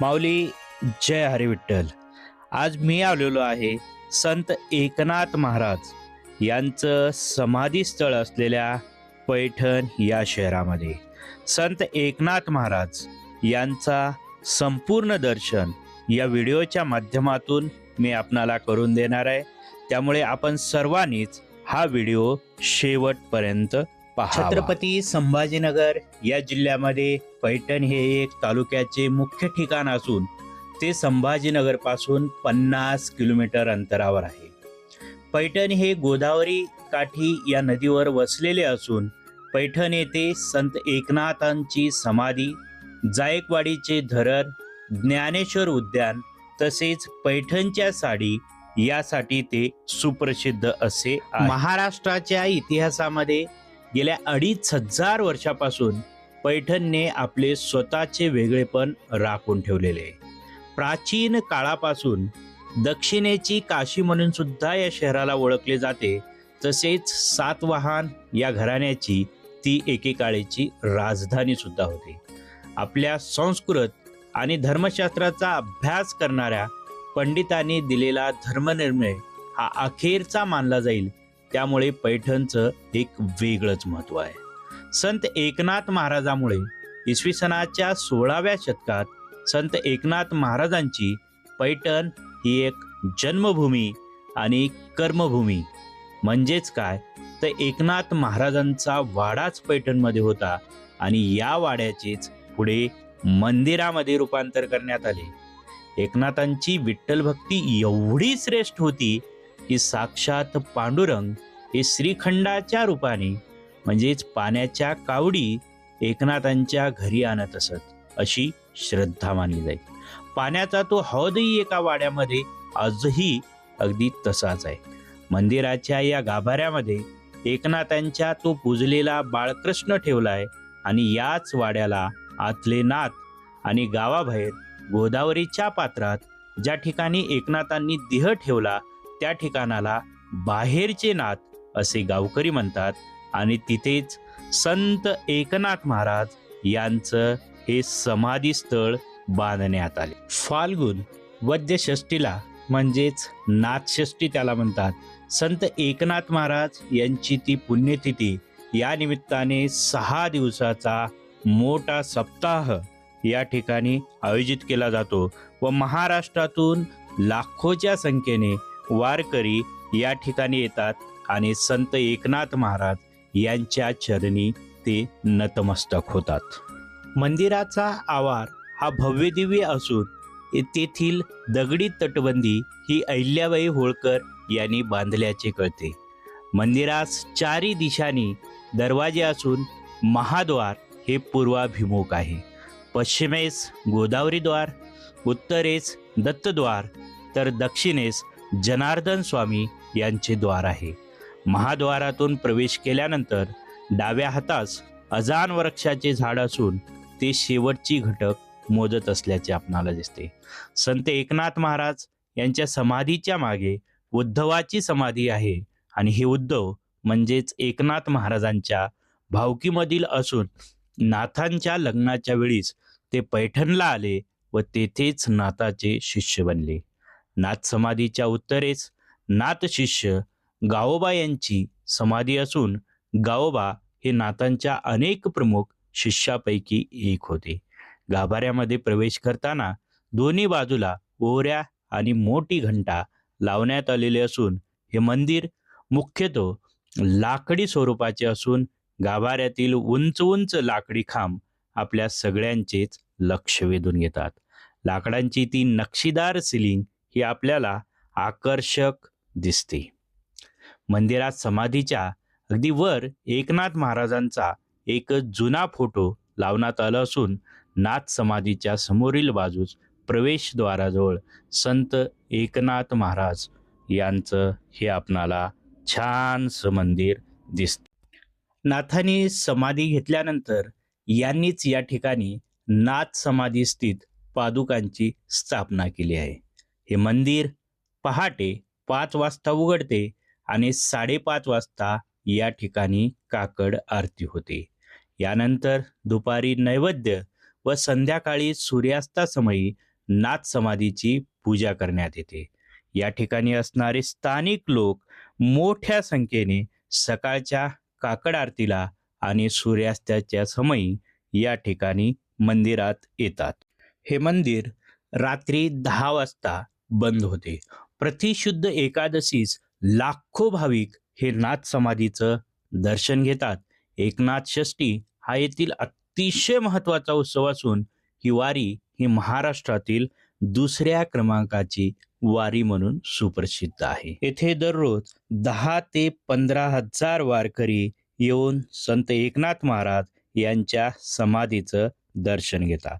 माऊली जय हरी विठ्ठल आज मी आलेलो आहे संत एकनाथ महाराज यांचं समाधीस्थळ असलेल्या पैठण या शहरामध्ये. संत एकनाथ महाराज यांचा संपूर्ण दर्शन या व्हिडिओच्या माध्यमातून मी आपणाला करून देणार आहे. त्यामुळे आपण सर्वांनीच हा व्हिडिओ शेवटपर्यंत छत्रपती संभाजीनगर या जिल्ह्यामध्ये पैठण हे एक तालुक्याचे मुख्य ठिकाण असून ते संभाजीनगरपासून पन्नास किलोमीटर अंतरावर आहे पैठण हे गोदावरी काठी या नदीवर वसलेले असून पैठण येथे संत एकनाथांची समाधी जायकवाडीचे धरण ज्ञानेश्वर उद्यान तसेच पैठणच्या साडी यासाठी ते सुप्रसिद्ध असे आहे. महाराष्ट्राच्या इतिहासामध्ये गेल्या अडीच हजार वर्षापासून पैठणने आपले स्वतःचे वेगळेपण राखून ठेवलेले. प्राचीन काळापासून दक्षिणेची काशी म्हणून सुद्धा या शहराला ओळखले जाते तसेच सातवाहन या घराण्याची ती एकेकाळीची राजधानी सुद्धा होती. आपल्या संस्कृत आणि धर्मशास्त्राचा अभ्यास करणाऱ्या पंडितांनी दिलेला धर्मनिर्णय हा अखेरचा मानला जाईल त्यामुळे पैठणचं एक वेगळंच महत्त्व आहे. संत एकनाथ महाराजामुळे इसवी सनाच्या सोळाव्या शतकात संत एकनाथ महाराजांची पैठण ही एक जन्मभूमी आणि कर्मभूमी. म्हणजेच काय? तर एकनाथ महाराजांचा वाडाच पैठणमध्ये होता आणि या वाड्याचेच पुढे मंदिरामध्ये रूपांतर करण्यात आले. एकनाथांची विठ्ठल भक्ती एवढी श्रेष्ठ होती की साक्षात पांडुरंग हे श्रीखंडाच्या रूपाने म्हणजेच पाण्याच्या कावडी एकनाथांच्या घरी आणत असत अशी श्रद्धा मानली जाईल पाण्याचा तो हौदही एका वाड्यामध्ये आजही अगदी तसाच आहे. मंदिराच्या या गाभाऱ्यामध्ये एकनाथांच्या तो पूजलेला बाळकृष्ण ठेवलाय आणि याच वाड्याला आतले नाथ आणि गावाबाहेर गोदावरीच्या पात्रात ज्या ठिकाणी एकनाथांनी देह ठेवला त्या ठिकाणाला बाहेरचे नाथ असे गावकरी म्हणतात आणि तिथेच संत एकनाथ महाराज यांचं हे समाधी स्थळ बांधण्यात आले. फाल्गुन वद्यषष्टीला म्हणजेच नाथषष्टी त्याला म्हणतात संत एकनाथ महाराज यांची ती पुण्यतिथी या निमित्ताने सहा दिवसाचा मोठा सप्ताह या ठिकाणी आयोजित केला जातो व महाराष्ट्रातून लाखोच्या संख्येने वारकरी या ठिकाणी येतात आणि संत एकनाथ महाराज यांच्या चरणी ते नतमस्तक होतात. मंदिराचा आवार हा भव्यदिव्य असून तेथील दगडी तटबंदी ही अहिल्याबाई होळकर यांनी बांधल्याचे कळते. मंदिरास चारी दिशांनी दरवाजे असून महाद्वार हे पूर्वाभिमुख आहे. पश्चिमेस गोदावरीद्वार उत्तरेस दत्तद्वार तर दक्षिणेस जनार्दन स्वामी यांचे द्वार आहे. महाद्वारातून प्रवेश केल्यानंतर डाव्या हातास अजान वृक्षाचे झाड असून ते शेवटची घटक मोजत असल्याचे आपणाला दिसते. संत एकनाथ महाराज यांच्या समाधीच्या मागे उद्धवाची समाधी आहे आणि हे उद्धव म्हणजेच एकनाथ महाराजांच्या भावकीमधील असून नाथांच्या लग्नाच्या वेळीस ते पैठणला आले व तेथेच नाथाचे शिष्य बनले. नाथ समाधीच्या उत्तरेस नाथ शिष्य गावोबा यांची समाधी असून गावोबा हे नाथांच्या अनेक प्रमुख शिष्यापैकी एक होते. गाभाऱ्यामध्ये प्रवेश करताना दोन्ही बाजूला ओऱ्या आणि मोठी घंटा लावण्यात आलेले असून हे मंदिर मुख्यतः लाकडी स्वरूपाचे असून गाभाऱ्यातील उंच उंच लाकडी खांब आपल्या सगळ्यांचेच लक्ष वेधून घेतात. लाकडांची ती नक्षीदार सिलिंग ही आपल्याला आकर्षक दिसते. मंदिरात समाधीच्या अगदी वर एकनाथ महाराजांचा एक जुना फोटो लावण्यात आला असून नाथ समाधीच्या समोरील बाजूस प्रवेशद्वाराजवळ संत एकनाथ महाराज यांचं हे आपणाला छानसं मंदिर दिसतं. नाथांनी समाधी घेतल्यानंतर यांनीच या ठिकाणी नाथ समाधी स्थित पादुकांची स्थापना केली आहे. हे मंदिर पहाटे पाच वाजता उघडते आणि साडेपाच वाजता या ठिकाणी काकड आरती होते. यानंतर दुपारी नैवेद्य व संध्याकाळी सूर्यास्तासमयी नाथ समाधीची पूजा करण्यात येते. या ठिकाणी असणारे स्थानिक लोक मोठ्या संख्येने सकाळच्या काकड आरतीला आणि सूर्यास्ताच्या समयी या ठिकाणी मंदिरात येतात. हे मंदिर रात्री दहा वाजता बंद होते. प्रतिशुद्ध एकादशीस लाखो भाविक हे नाथ समाधीचं दर्शन घेतात. एकनाथ षष्ठी हा येथील अतिशय महत्त्वाचा उत्सव असून ही वारी ही महाराष्ट्रातील दुसऱ्या क्रमांकाची वारी म्हणून सुप्रसिद्ध आहे. येथे दररोज दहा ते पंधरा हजार वारकरी येऊन संत एकनाथ महाराज यांच्या समाधीचं दर्शन घेतात.